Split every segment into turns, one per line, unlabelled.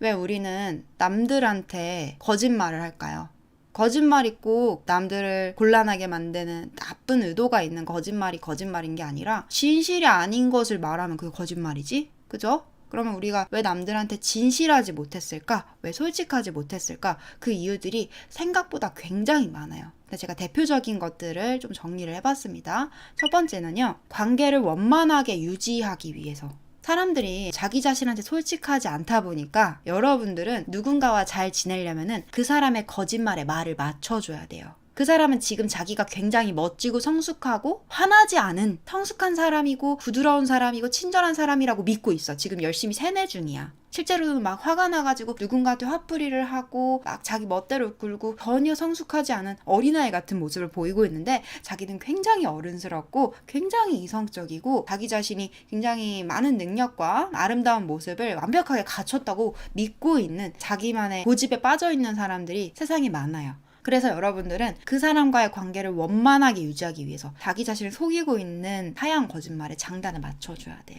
왜 우리는 남들한테 거짓말을 할까요? 거짓말이 꼭 남들을 곤란하게 만드는 나쁜 의도가 있는 거짓말이 거짓말인 게 아니라 진실이 아닌 것을 말하면 그게 거짓말이지? 그죠? 그러면 우리가 왜 남들한테 진실하지 못했을까? 왜 솔직하지 못했을까? 그 이유들이 생각보다 굉장히 많아요. 제가 대표적인 것들을 좀 정리를 해봤습니다. 첫 번째는요, 관계를 원만하게 유지하기 위해서. 사람들이 자기 자신한테 솔직하지 않다 보니까 여러분들은 누군가와 잘 지내려면은 그 사람의 거짓말에 말을 맞춰줘야 돼요. 그 사람은 지금 자기가 굉장히 멋지고 성숙하고 화나지 않은 성숙한 사람이고 부드러운 사람이고 친절한 사람이라고 믿고 있어. 지금 열심히 세뇌 중이야. 실제로는 막 화가 나가지고 누군가한테 화풀이를 하고 막 자기 멋대로 굴고 전혀 성숙하지 않은 어린아이 같은 모습을 보이고 있는데 자기는 굉장히 어른스럽고 굉장히 이성적이고 자기 자신이 굉장히 많은 능력과 아름다운 모습을 완벽하게 갖췄다고 믿고 있는 자기만의 고집에 빠져 있는 사람들이 세상에 많아요. 그래서 여러분들은 그 사람과의 관계를 원만하게 유지하기 위해서 자기 자신을 속이고 있는 하얀 거짓말에 장단을 맞춰줘야 돼요.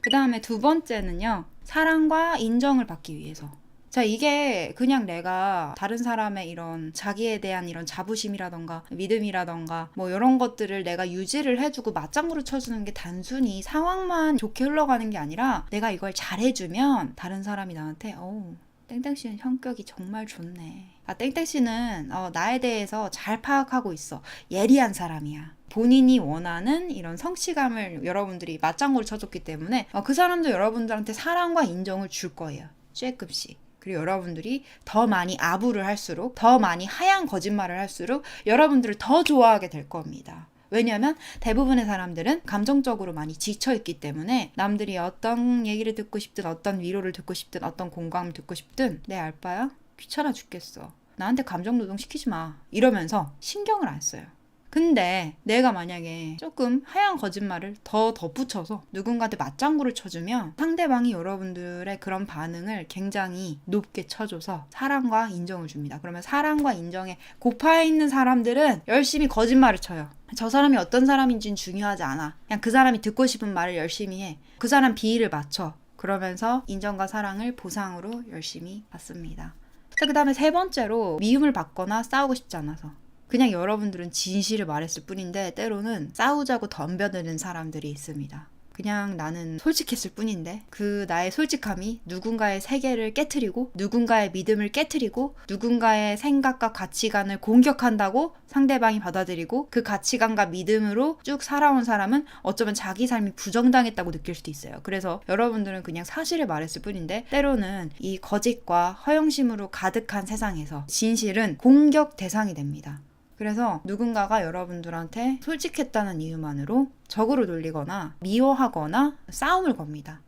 그 다음에 두 번째는요, 사랑과 인정을 받기 위해서. 자, 이게 그냥 내가 다른 사람의 이런 자기에 대한 이런 자부심이라던가 믿음이라던가 뭐 이런 것들을 내가 유지를 해주고 맞장구를 쳐주는 게 단순히 상황만 좋게 흘러가는 게 아니라 내가 이걸 잘해주면 다른 사람이 나한테 어우, 땡땡 씨는 성격이 정말 좋네. 아, 땡땡 씨는 어, 나에 대해서 잘 파악하고 있어. 예리한 사람이야. 본인이 원하는 이런 성취감을 여러분들이 맞장구를 쳐줬기 때문에 어, 그 사람도 여러분들한테 사랑과 인정을 줄 거예요. 쬐끔씩. 그리고 여러분들이 더 많이 아부를 할수록, 더 많이 하얀 거짓말을 할수록 여러분들을 더 좋아하게 될 겁니다. 왜냐하면 대부분의 사람들은 감정적으로 많이 지쳐있기 때문에 남들이 어떤 얘기를 듣고 싶든 어떤 위로를 듣고 싶든 어떤 공감을 듣고 싶든 내 알바야? 귀찮아 죽겠어. 나한테 감정 노동 시키지 마. 이러면서 신경을 안 써요. 근데 내가 만약에 조금 하얀 거짓말을 더 덧붙여서 누군가한테 맞장구를 쳐주면 상대방이 여러분들의 그런 반응을 굉장히 높게 쳐줘서 사랑과 인정을 줍니다. 그러면 사랑과 인정에 고파 있는 사람들은 열심히 거짓말을 쳐요. 저 사람이 어떤 사람인지는 중요하지 않아. 그냥 그 사람이 듣고 싶은 말을 열심히 해. 그 사람 비위를 맞춰. 그러면서 인정과 사랑을 보상으로 열심히 받습니다. 자, 그 다음에 세 번째로 미움을 받거나 싸우고 싶지 않아서. 그냥 여러분들은 진실을 말했을 뿐인데 때로는 싸우자고 덤벼드는 사람들이 있습니다. 그냥 나는 솔직했을 뿐인데 그 나의 솔직함이 누군가의 세계를 깨트리고 누군가의 믿음을 깨트리고 누군가의 생각과 가치관을 공격한다고 상대방이 받아들이고 그 가치관과 믿음으로 쭉 살아온 사람은 어쩌면 자기 삶이 부정당했다고 느낄 수도 있어요. 그래서 여러분들은 그냥 사실을 말했을 뿐인데 때로는 이 거짓과 허영심으로 가득한 세상에서 진실은 공격 대상이 됩니다. 그래서 누군가가 여러분들한테 솔직했다는 이유만으로 적으로 돌리거나 미워하거나 싸움을 겁니다.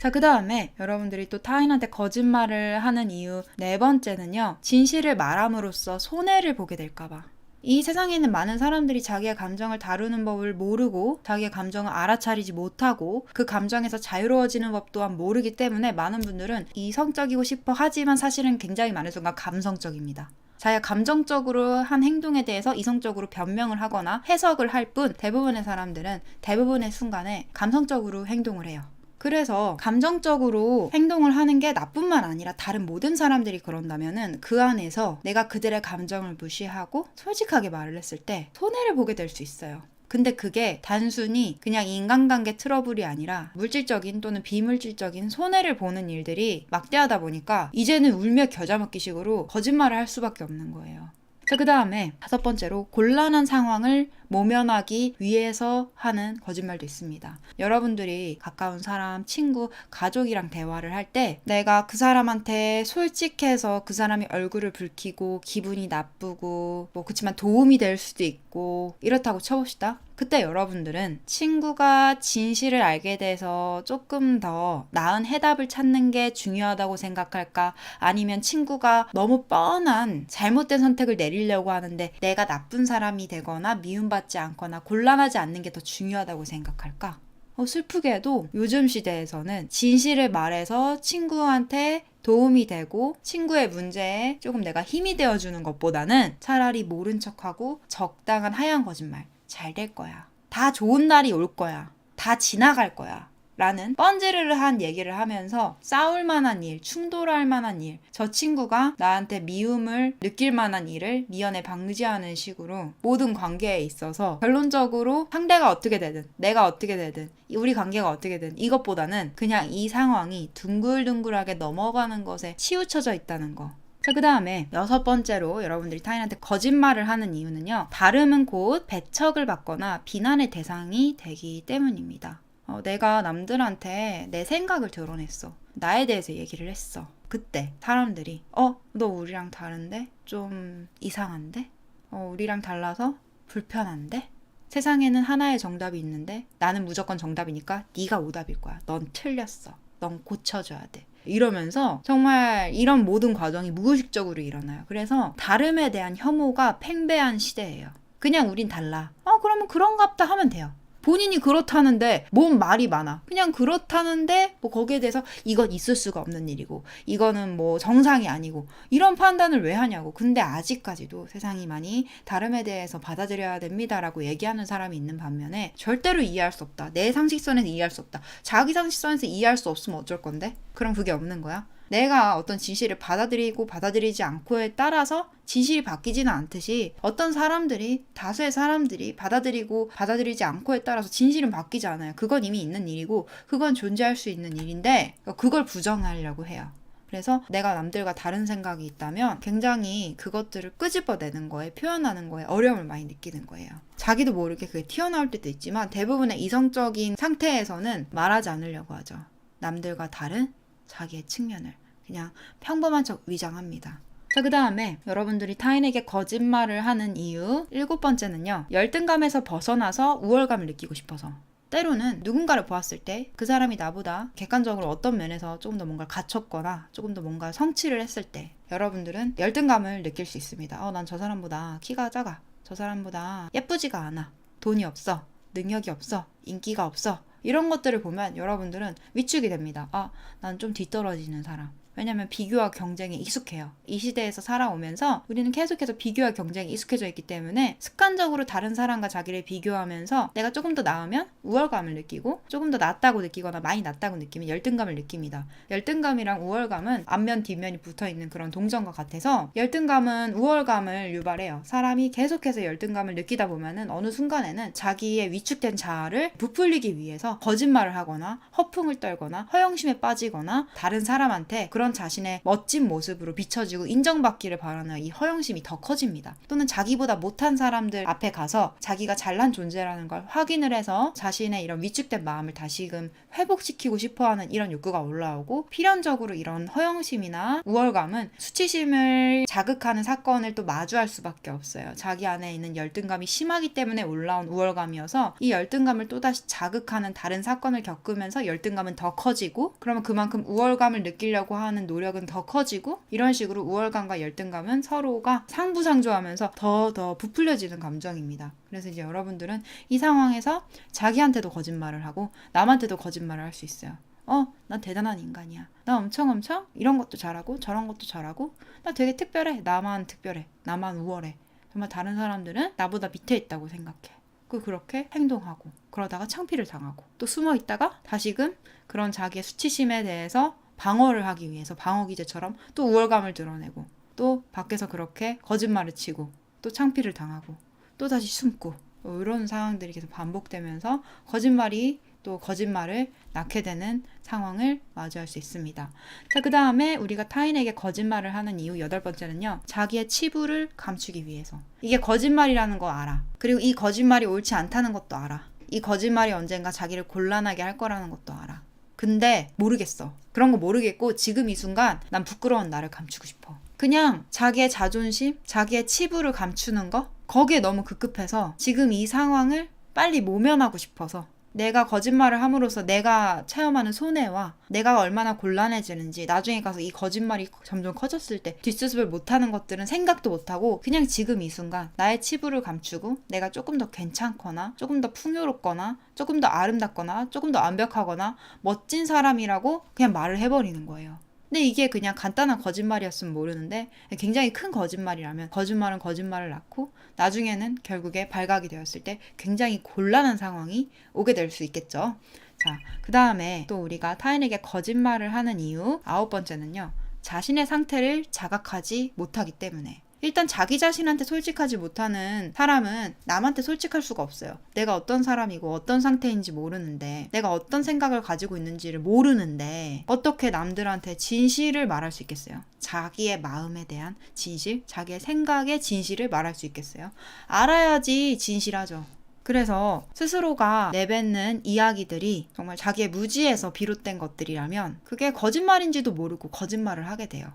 자, 그 다음에 여러분들이 또 타인한테 거짓말을 하는 이유 네 번째는요, 진실을 말함으로써 손해를 보게 될까봐. 이 세상에 있는 많은 사람들이 자기의 감정을 다루는 법을 모르고 자기의 감정을 알아차리지 못하고 그 감정에서 자유로워지는 법 또한 모르기 때문에 많은 분들은 이성적이고 싶어 하지만 사실은 굉장히 많은 순간 감성적입니다. 자기가 감정적으로 한 행동에 대해서 이성적으로 변명을 하거나 해석을 할 뿐 대부분의 사람들은 대부분의 순간에 감성적으로 행동을 해요. 그래서 감정적으로 행동을 하는 게 나뿐만 아니라 다른 모든 사람들이 그런다면은 그 안에서 내가 그들의 감정을 무시하고 솔직하게 말을 했을 때 손해를 보게 될 수 있어요. 근데 그게 단순히 그냥 인간관계 트러블이 아니라 물질적인 또는 비물질적인 손해를 보는 일들이 막대하다 보니까 이제는 울며 겨자 먹기 식으로 거짓말을 할 수밖에 없는 거예요. 자, 그 다음에 다섯 번째로 곤란한 상황을 모면하기 위해서 하는 거짓말도 있습니다. 여러분들이 가까운 사람, 친구, 가족이랑 대화를 할 때 내가 그 사람한테 솔직해서 그 사람이 얼굴을 붉히고 기분이 나쁘고 뭐 그치만 도움이 될 수도 있고 이렇다고 쳐봅시다. 그때 여러분들은 친구가 진실을 알게 돼서 조금 더 나은 해답을 찾는 게 중요하다고 생각할까? 아니면 친구가 너무 뻔한 잘못된 선택을 내리려고 하는데 내가 나쁜 사람이 되거나 미움받 지 않거나 곤란하지 않는 게 더 중요하다고 생각할까? 어, 슬프게도 요즘 시대에서는 진실을 말해서 친구한테 도움이 되고 친구의 문제에 조금 내가 힘이 되어주는 것보다는 차라리 모른 척하고 적당한 하얀 거짓말 잘 될 거야. 다 좋은 날이 올 거야. 다 지나갈 거야. 라는 뻔지르르한 얘기를 하면서 싸울 만한 일, 충돌할 만한 일, 저 친구가 나한테 미움을 느낄 만한 일을 미연에 방지하는 식으로 모든 관계에 있어서 결론적으로 상대가 어떻게 되든 내가 어떻게 되든 우리 관계가 어떻게 되든 이것보다는 그냥 이 상황이 둥글둥글하게 넘어가는 것에 치우쳐져 있다는 거. 자, 그 다음에 여섯 번째로 여러분들이 타인한테 거짓말을 하는 이유는요. 발음은 곧 배척을 받거나 비난의 대상이 되기 때문입니다. 어, 내가 남들한테 내 생각을 드러냈어. 나에 대해서 얘기를 했어. 그때 사람들이 어, 너 우리랑 다른데? 좀 이상한데? 어, 우리랑 달라서 불편한데? 세상에는 하나의 정답이 있는데 나는 무조건 정답이니까 네가 오답일 거야. 넌 틀렸어. 넌 고쳐줘야 돼. 이러면서 정말 이런 모든 과정이 무의식적으로 일어나요. 그래서 다름에 대한 혐오가 팽배한 시대예요. 그냥 우린 달라. 어, 그러면 그런갑다 하면 돼요. 본인이 그렇다는데 뭔 말이 많아. 그냥 그렇다는데 뭐 거기에 대해서 이건 있을 수가 없는 일이고 이거는 뭐 정상이 아니고 이런 판단을 왜 하냐고. 근데 아직까지도 세상이 많이 다름에 대해서 받아들여야 됩니다라고 얘기하는 사람이 있는 반면에 절대로 이해할 수 없다. 내 상식선에서 이해할 수 없다. 자기 상식선에서 이해할 수 없으면 어쩔 건데? 그럼 그게 없는 거야. 내가 어떤 진실을 받아들이고 받아들이지 않고에 따라서 진실이 바뀌지는 않듯이 어떤 사람들이 다수의 사람들이 받아들이고 받아들이지 않고에 따라서 진실은 바뀌지 않아요. 그건 이미 있는 일이고 그건 존재할 수 있는 일인데 그걸 부정하려고 해요. 그래서 내가 남들과 다른 생각이 있다면 굉장히 그것들을 끄집어내는 거에 표현하는 거에 어려움을 많이 느끼는 거예요. 자기도 모르게 그게 튀어나올 때도 있지만 대부분의 이성적인 상태에서는 말하지 않으려고 하죠. 남들과 다른 자기의 측면을 그냥 평범한 척 위장합니다. 자, 그 다음에 여러분들이 타인에게 거짓말을 하는 이유 일곱 번째는요. 열등감에서 벗어나서 우월감을 느끼고 싶어서. 때로는 누군가를 보았을 때 그 사람이 나보다 객관적으로 어떤 면에서 조금 더 뭔가 갖췄거나 조금 더 뭔가 성취를 했을 때 여러분들은 열등감을 느낄 수 있습니다. 어, 난 저 사람보다 키가 작아. 저 사람보다 예쁘지가 않아. 돈이 없어. 능력이 없어. 인기가 없어. 이런 것들을 보면 여러분들은 위축이 됩니다. 아, 난 좀 뒤떨어지는 사람. 왜냐면 비교와 경쟁에 익숙해요. 이 시대에서 살아오면서 우리는 계속해서 비교와 경쟁에 익숙해져 있기 때문에 습관적으로 다른 사람과 자기를 비교하면서 내가 조금 더 나으면 우월감을 느끼고 조금 더 낫다고 느끼거나 많이 낫다고 느끼면 열등감을 느낍니다. 열등감이랑 우월감은 앞면 뒷면이 붙어 있는 그런 동전과 같아서 열등감은 우월감을 유발해요. 사람이 계속해서 열등감을 느끼다 보면은 어느 순간에는 자기의 위축된 자아를 부풀리기 위해서 거짓말을 하거나 허풍을 떨거나 허영심에 빠지거나 다른 사람한테 그런 자신의 멋진 모습으로 비춰지고 인정받기를 바라는 이 허영심이 더 커집니다. 또는 자기보다 못한 사람들 앞에 가서 자기가 잘난 존재라는 걸 확인을 해서 자신의 이런 위축된 마음을 다시금 회복시키고 싶어 하는 이런 욕구가 올라오고 필연적으로 이런 허영심이나 우월감은 수치심을 자극하는 사건을 또 마주할 수밖에 없어요. 자기 안에 있는 열등감이 심하기 때문에 올라온 우월감이어서 이 열등감을 또다시 자극하는 다른 사건을 겪으면서 열등감은 더 커지고 그러면 그만큼 우월감을 느끼려고 하는 노력은 더 커지고 이런 식으로 우월감과 열등감은 서로가 상부상조하면서 더 더 부풀려지는 감정입니다. 그래서 이제 여러분들은 이 상황에서 자기한테도 거짓말을 하고 남한테도 거짓말을 할 수 있어요. 어, 나 대단한 인간이야. 나 엄청 엄청 이런 것도 잘하고 저런 것도 잘하고 나 되게 특별해. 나만 특별해. 나만 우월해. 정말 다른 사람들은 나보다 밑에 있다고 생각해. 그 그렇게 행동하고 그러다가 창피를 당하고 또 숨어 있다가 다시금 그런 자기의 수치심에 대해서 방어를 하기 위해서 방어 기제처럼 또 우월감을 드러내고 또 밖에서 그렇게 거짓말을 치고 또 창피를 당하고 또 다시 숨고 뭐 이런 상황들이 계속 반복되면서 거짓말이 또 거짓말을 낳게 되는 상황을 마주할 수 있습니다. 자, 그 다음에 우리가 타인에게 거짓말을 하는 이유 여덟 번째는요, 자기의 치부를 감추기 위해서. 이게 거짓말이라는 거 알아. 그리고 이 거짓말이 옳지 않다는 것도 알아. 이 거짓말이 언젠가 자기를 곤란하게 할 거라는 것도 알아. 근데 모르겠어. 그런 거 모르겠고 지금 이 순간 난 부끄러운 나를 감추고 싶어. 그냥 자기의 자존심, 자기의 치부를 감추는 거? 거기에 너무 급급해서 지금 이 상황을 빨리 모면하고 싶어서 내가 거짓말을 함으로써 내가 체험하는 손해와 내가 얼마나 곤란해지는지 나중에 가서 이 거짓말이 점점 커졌을 때 뒷수습을 못하는 것들은 생각도 못하고 그냥 지금 이 순간 나의 치부를 감추고 내가 조금 더 괜찮거나 조금 더 풍요롭거나 조금 더 아름답거나 조금 더 완벽하거나 멋진 사람이라고 그냥 말을 해버리는 거예요. 근데 이게 그냥 간단한 거짓말이었으면 모르는데 굉장히 큰 거짓말이라면 거짓말은 거짓말을 낳고 나중에는 결국에 발각이 되었을 때 굉장히 곤란한 상황이 오게 될 수 있겠죠. 자, 그 다음에 또 우리가 타인에게 거짓말을 하는 이유 아홉 번째는요. 자신의 상태를 자각하지 못하기 때문에. 일단 자기 자신한테 솔직하지 못하는 사람은 남한테 솔직할 수가 없어요. 내가 어떤 사람이고 어떤 상태인지 모르는데, 내가 어떤 생각을 가지고 있는지를 모르는데, 어떻게 남들한테 진실을 말할 수 있겠어요? 자기의 마음에 대한 진실, 자기의 생각의 진실을 말할 수 있겠어요? 알아야지 진실하죠. 그래서 스스로가 내뱉는 이야기들이 정말 자기의 무지에서 비롯된 것들이라면 그게 거짓말인지도 모르고 거짓말을 하게 돼요.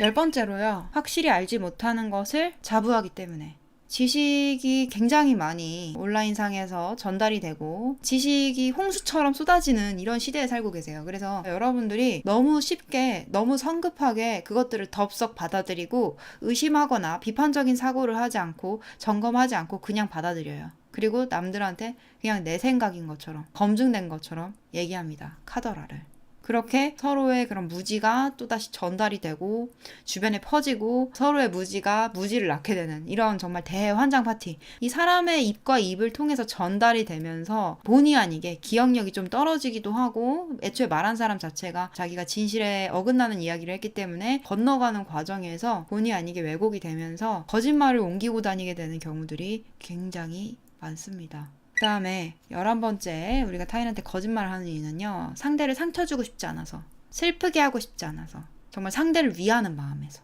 열 번째로요. 확실히 알지 못하는 것을 자부하기 때문에. 지식이 굉장히 많이 온라인상에서 전달이 되고 지식이 홍수처럼 쏟아지는 이런 시대에 살고 계세요. 그래서 여러분들이 너무 쉽게 너무 성급하게 그것들을 덥석 받아들이고 의심하거나 비판적인 사고를 하지 않고 점검하지 않고 그냥 받아들여요. 그리고 남들한테 그냥 내 생각인 것처럼 검증된 것처럼 얘기합니다. 카더라를. 그렇게 서로의 그런 무지가 또다시 전달이 되고 주변에 퍼지고 서로의 무지가 무지를 낳게 되는 이런 정말 대환장 파티. 이 사람의 입과 입을 통해서 전달이 되면서 본의 아니게 기억력이 좀 떨어지기도 하고 애초에 말한 사람 자체가 자기가 진실에 어긋나는 이야기를 했기 때문에 건너가는 과정에서 본의 아니게 왜곡이 되면서 거짓말을 옮기고 다니게 되는 경우들이 굉장히 많습니다. 그 다음에 11번째 우리가 타인한테 거짓말을 하는 이유는요. 상대를 상처 주고 싶지 않아서 슬프게 하고 싶지 않아서 정말 상대를 위하는 마음에서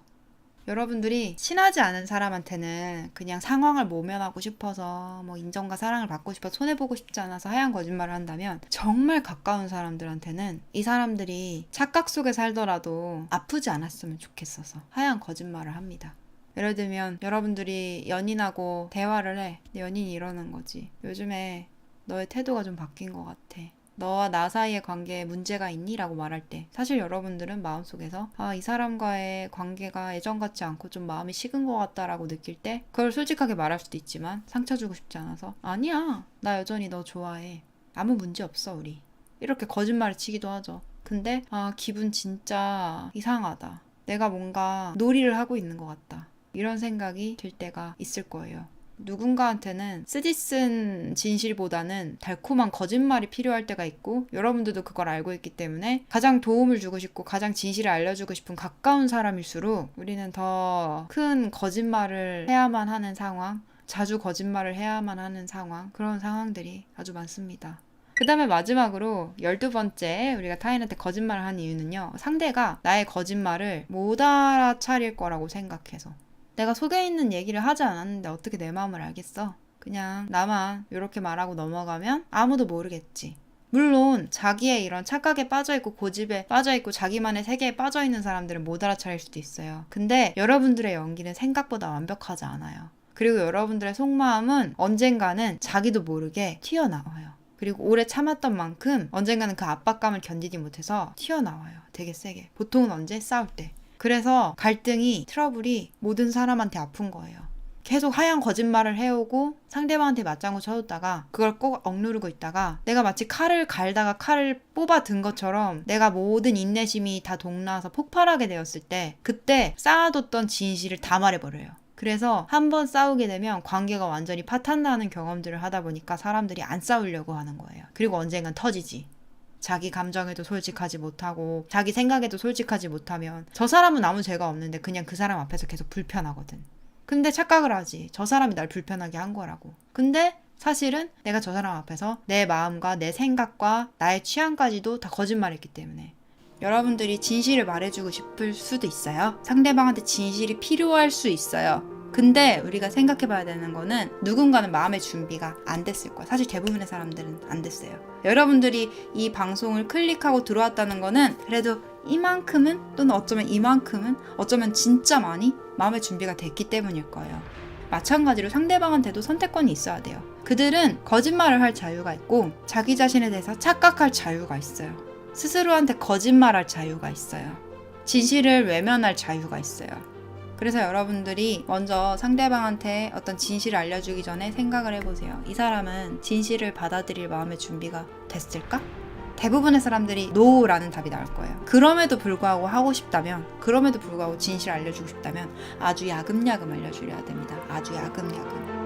여러분들이 친하지 않은 사람한테는 그냥 상황을 모면하고 싶어서 뭐 인정과 사랑을 받고 싶어 손해 보고 싶지 않아서 하얀 거짓말을 한다면 정말 가까운 사람들한테는 이 사람들이 착각 속에 살더라도 아프지 않았으면 좋겠어서 하얀 거짓말을 합니다. 예를 들면 여러분들이 연인하고 대화를 해. 연인이 이러는 거지. 요즘에 너의 태도가 좀 바뀐 것 같아. 너와 나 사이의 관계에 문제가 있니? 라고 말할 때 사실 여러분들은 마음속에서 아, 이 사람과의 관계가 예전 같지 않고 좀 마음이 식은 것 같다라고 느낄 때 그걸 솔직하게 말할 수도 있지만 상처 주고 싶지 않아서 아니야. 나 여전히 너 좋아해. 아무 문제 없어, 우리. 이렇게 거짓말을 치기도 하죠. 근데 아, 기분 진짜 이상하다. 내가 뭔가 놀이를 하고 있는 것 같다. 이런 생각이 들 때가 있을 거예요. 누군가한테는 쓰디 쓴 진실보다는 달콤한 거짓말이 필요할 때가 있고 여러분들도 그걸 알고 있기 때문에 가장 도움을 주고 싶고 가장 진실을 알려주고 싶은 가까운 사람일수록 우리는 더 큰 거짓말을 해야만 하는 상황, 자주 거짓말을 해야만 하는 상황, 그런 상황들이 아주 많습니다. 그 다음에 마지막으로 열두 번째 우리가 타인한테 거짓말을 하는 이유는요. 상대가 나의 거짓말을 못 알아차릴 거라고 생각해서. 내가 속에 있는 얘기를 하지 않았는데 어떻게 내 마음을 알겠어? 그냥 나만 이렇게 말하고 넘어가면 아무도 모르겠지. 물론 자기의 이런 착각에 빠져있고 고집에 빠져있고 자기만의 세계에 빠져있는 사람들은 못 알아차릴 수도 있어요. 근데 여러분들의 연기는 생각보다 완벽하지 않아요. 그리고 여러분들의 속마음은 언젠가는 자기도 모르게 튀어나와요. 그리고 오래 참았던 만큼 언젠가는 그 압박감을 견디지 못해서 튀어나와요. 되게 세게. 보통은 언제? 싸울 때. 그래서 갈등이, 트러블이 모든 사람한테 아픈 거예요. 계속 하얀 거짓말을 해오고 상대방한테 맞장구 쳐줬다가 그걸 꼭 억누르고 있다가 내가 마치 칼을 갈다가 칼을 뽑아 든 것처럼 내가 모든 인내심이 다 동나서 폭발하게 되었을 때 그때 쌓아뒀던 진실을 다 말해버려요. 그래서 한 번 싸우게 되면 관계가 완전히 파탄나는 경험들을 하다 보니까 사람들이 안 싸우려고 하는 거예요. 그리고 언젠간 터지지. 자기 감정에도 솔직하지 못하고 자기 생각에도 솔직하지 못하면 저 사람은 아무 죄가 없는데 그냥 그 사람 앞에서 계속 불편하거든. 근데 착각을 하지. 저 사람이 날 불편하게 한 거라고. 근데 사실은 내가 저 사람 앞에서 내 마음과 내 생각과 나의 취향까지도 다 거짓말했기 때문에 여러분들이 진실을 말해주고 싶을 수도 있어요. 상대방한테 진실이 필요할 수 있어요. 근데 우리가 생각해 봐야 되는 거는 누군가는 마음의 준비가 안 됐을 거야. 사실 대부분의 사람들은 안 됐어요. 여러분들이 이 방송을 클릭하고 들어왔다는 거는 그래도 이만큼은 또는 어쩌면 이만큼은 어쩌면 진짜 많이 마음의 준비가 됐기 때문일 거예요. 마찬가지로 상대방한테도 선택권이 있어야 돼요. 그들은 거짓말을 할 자유가 있고 자기 자신에 대해서 착각할 자유가 있어요. 스스로한테 거짓말할 자유가 있어요. 진실을 외면할 자유가 있어요. 그래서 여러분들이 먼저 상대방한테 어떤 진실을 알려주기 전에 생각을 해보세요. 이 사람은 진실을 받아들일 마음의 준비가 됐을까? 대부분의 사람들이 NO라는 답이 나올 거예요. 그럼에도 불구하고 하고 싶다면, 그럼에도 불구하고 진실을 알려주고 싶다면 아주 야금야금 알려주려야 됩니다. 아주 야금야금.